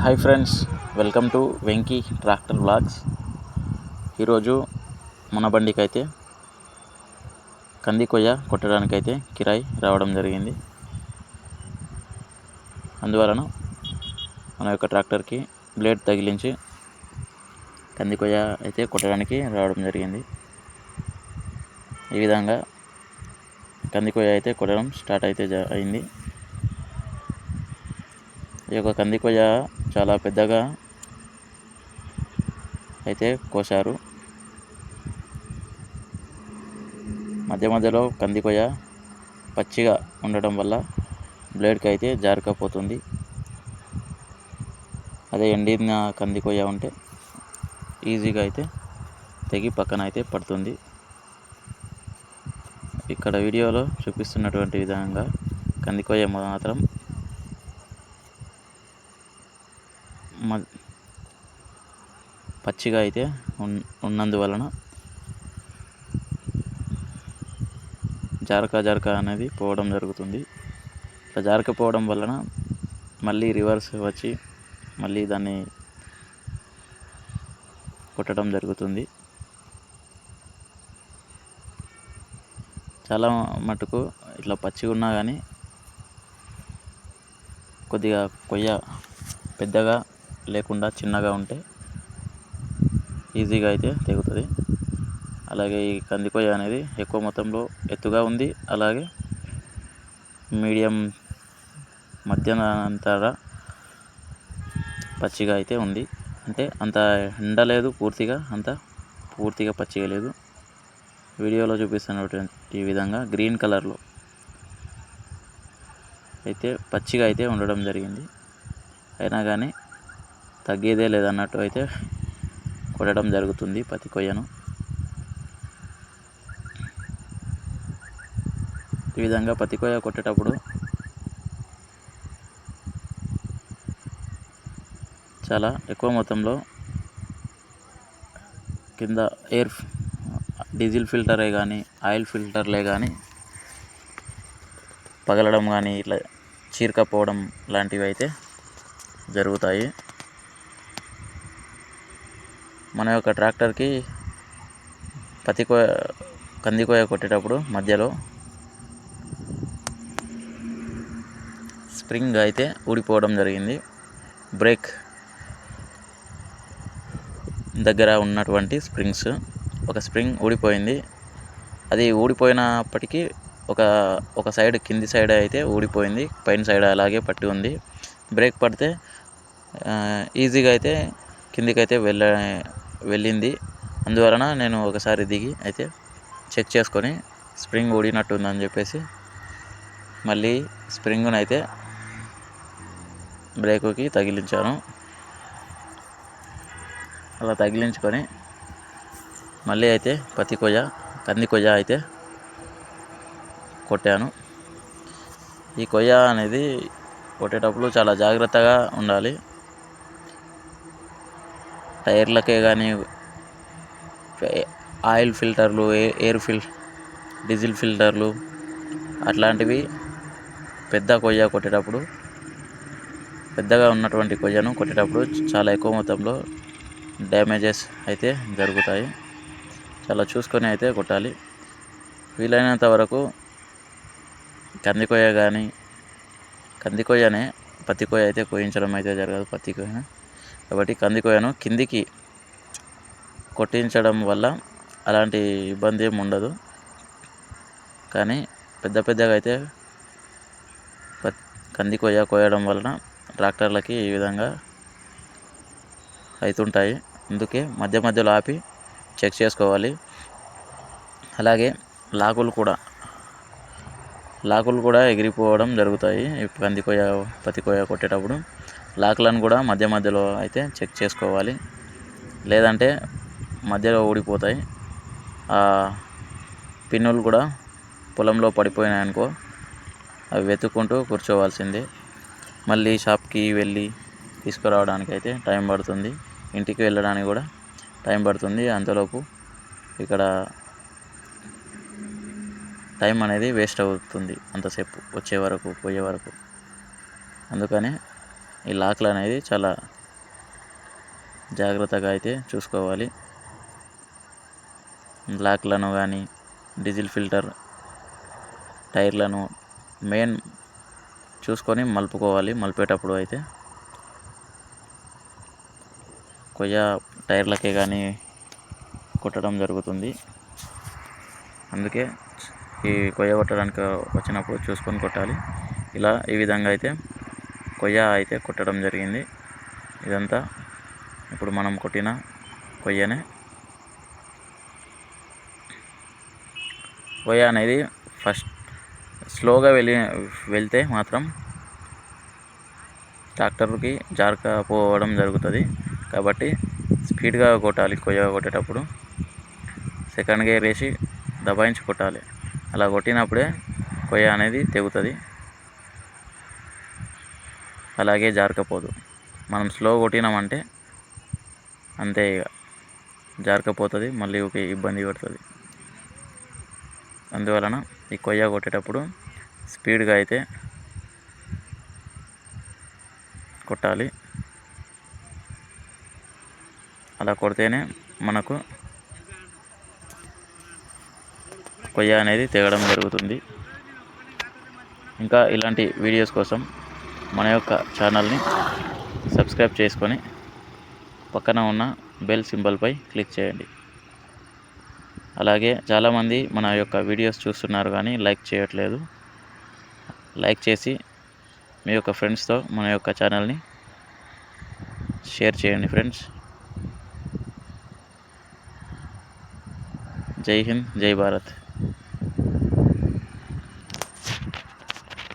Hi friends welcome to Venky tractor blogs ఈరోజు మన బండికి అయితే కంది కొయ్య కొట్టడానికైతే కిరాయి రావడం జరిగింది. అందువలన మన యొక్క ట్రాక్టర్కి బ్లేడ్ తగిలించి కంది కొయ్య అయితే కొట్టడానికి రావడం జరిగింది. ఈ విధంగా కంది కొయ్య అయితే కొట్టడం స్టార్ట్ అయితే అయింది. ఈ యొక్క కంది కొయ్య చాలా పెద్దగా అయితే కోశారు. మధ్య మధ్యలో కంది కొయ్య పచ్చిగా ఉండడం వల్ల బ్లేడ్కి అయితే జారకపోతుంది. అదే ఎండిన కంది కొయ్య ఉంటే ఈజీగా అయితే తెగి పక్కన అయితే పడుతుంది. ఇక్కడ వీడియోలో చూపిస్తున్నటువంటి విధంగా కంది కొయ్య మాత్రం మ పచ్చిగా అయితే ఉన్ ఉన్నందువలన జారక జారక అనేది పోవడం జరుగుతుంది. ఇట్లా జారకపోవడం వలన మళ్ళీ రివర్స్ వచ్చి మళ్ళీ దాన్ని కొట్టడం జరుగుతుంది. చాలా మటుకు ఇట్లా పచ్చిగా ఉన్నా కానీ కొద్దిగా కొయ్య పెద్దగా లేకుండా చిన్నగా ఉంటే ఈజీగా అయితే తెగుతుంది. అలాగే ఈ కంది కొయ్య అనేది ఎక్కువ మొత్తంలో ఎత్తుగా ఉంది. అలాగే మీడియం మధ్యాహ్నంతర పచ్చిగా అయితే ఉంది. అంటే అంత ఎండ లేదు పూర్తిగా అంత పూర్తిగా పచ్చిగా లేదు. వీడియోలో చూపిస్తున్నటువంటి ఈ విధంగా గ్రీన్ కలర్లో అయితే పచ్చిగా అయితే ఉండడం జరిగింది. అయినా కానీ తగ్గేదే లేదన్నట్టు అయితే కొట్టడం జరుగుతుంది పత్తి కొయ్యను. ఈ విధంగా పత్తి కొయ్య కొట్టేటప్పుడు చాలా ఎక్కువ మొత్తంలో కింద ఎయిర్ డీజిల్ ఫిల్టరే కానీ ఆయిల్ ఫిల్టర్లే కానీ పగలడం కానీ ఇట్లా చీరకపోవడం లాంటివి అయితే జరుగుతాయి. మన యొక్క ట్రాక్టర్కి పత్తి కోయ కంది కోయ కొట్టేటప్పుడు మధ్యలో స్ప్రింగ్ అయితే ఊడిపోవడం జరిగింది. బ్రేక్ దగ్గర ఉన్నటువంటి స్ప్రింగ్స్. ఒక స్ప్రింగ్ ఊడిపోయింది. అది ఊడిపోయినప్పటికీ ఒక ఒక సైడ్ కింది సైడ్ అయితే ఊడిపోయింది. పైన సైడ్ అలాగే పట్టి ఉంది. బ్రేక్ పడితే ఈజీగా అయితే కిందికైతే వెళ్ళ వెళ్ళింది. అందువలన నేను ఒకసారి దిగి అయితే చెక్ చేసుకొని స్ప్రింగ్ ఊడినట్టుందని చెప్పేసి మళ్ళీ స్ప్రింగ్ను అయితే బ్రేకుకి తగిలించాను. అలా తగిలించుకొని మళ్ళీ అయితే పత్తి కొయ్య కంది కొయ్య అయితే కొట్టాను. ఈ కొయ్య అనేది కొట్టేటప్పుడు చాలా జాగ్రత్తగా ఉండాలి. టైర్లకే కానీ ఆయిల్ ఫిల్టర్లు ఏ- ఎయిర్ ఫిల్ డీజిల్ ఫిల్టర్లు అట్లాంటివి పెద్ద కొయ్య కొట్టేటప్పుడు పెద్దగా ఉన్నటువంటి కొయ్యను కొట్టేటప్పుడు చాలా ఎక్కువ మొత్తంలో డ్యామేజెస్ అయితే జరుగుతాయి. చాలా చూసుకొని అయితే కొట్టాలి. వీలైనంత వరకు కంది కొయ్య కానీ కంది కొయ్యనే పత్తి కొయ్య అయితే కోయించడం అయితే జరగదు. పత్తి కొయ్య కాబట్టి కంది కొయ్యను కిందికి కొట్టించడం వల్ల అలాంటి ఇబ్బంది ఏమి ఉండదు. కానీ పెద్ద పెద్దగా అయితే కంది కొయ్య కోయడం వలన ట్రాక్టర్లకి ఈ విధంగా అవుతుంటాయి. అందుకే మధ్య మధ్యలో ఆపి చెక్ చేసుకోవాలి. అలాగే లాకులు కూడా లాకులు కూడా ఎగిరిపోవడం జరుగుతాయి. కంది కొయ్య పత్తి కొయ్య కొట్టేటప్పుడు లాక్లను కూడా మధ్య మధ్యలో అయితే చెక్ చేసుకోవాలి. లేదంటే మధ్యలో ఊడిపోతాయి. పిన్నులు కూడా పొలంలో పడిపోయినాయనుకో అవి వెతుక్కుంటూ కూర్చోవాల్సిందే. మళ్ళీ షాప్కి వెళ్ళి తీసుకురావడానికి అయితే టైం పడుతుంది. ఇంటికి వెళ్ళడానికి కూడా టైం పడుతుంది. అంతలోపు ఇక్కడ టైం అనేది వేస్ట్ అవుతుంది అంతసేపు వచ్చే వరకు పోయే వరకు. అందుకని ఈ లాక్లు అనేది చాలా జాగ్రత్తగా అయితే చూసుకోవాలి. లాక్లను కానీ డీజిల్ ఫిల్టర్ టైర్లను మెయిన్ చూసుకొని మలుపుకోవాలి. మలిపేటప్పుడు అయితే కొయ్య టైర్లకే కానీ కొట్టడం జరుగుతుంది. అందుకే ఈ కొయ్య కొట్టడానికి వచ్చినప్పుడు చూసుకొని కొట్టాలి. ఇలా ఈ విధంగా అయితే కొయ్య అయితే కొట్టడం జరిగింది. ఇదంతా ఇప్పుడు మనం కొట్టిన కొయ్యనే. కొయ్య అనేది ఫస్ట్ స్లోగా వెళ్ళి వెళ్తే మాత్రం ట్రాక్టర్కి జారకపోవడం జరుగుతుంది. కాబట్టి స్పీడ్గా కొట్టాలి కొయ్య కొట్టేటప్పుడు. సెకండ్ గేర్ వేసి దబాయించి కొట్టాలి. అలా కొట్టినప్పుడే కొయ్య అనేది తెగుతుంది. అలాగే జారకపోదు. మనం స్లో కొట్టినామంటే అంతే ఇక జారకపోతుంది మళ్ళీ ఒక ఇబ్బంది పడుతుంది. అందువలన ఈ కొయ్య కొట్టేటప్పుడు స్పీడ్గా అయితే కొట్టాలి. అలా కొడితేనే మనకు కొయ్య అనేది తెగడం జరుగుతుంది. ఇంకా ఇలాంటి వీడియోస్ కోసం మన యొక్క ఛానల్ని సబ్స్క్రైబ్ చేసుకొని పక్కన ఉన్న బెల్ సింబల్పై క్లిక్ చేయండి. అలాగే చాలామంది మన యొక్క వీడియోస్ చూస్తున్నారు కానీ లైక్ చేయట్లేదు. లైక్ చేసి మీ యొక్క ఫ్రెండ్స్తో మన యొక్క ఛానల్ని షేర్ చేయండి ఫ్రెండ్స్. జై హింద్ జై భారత్.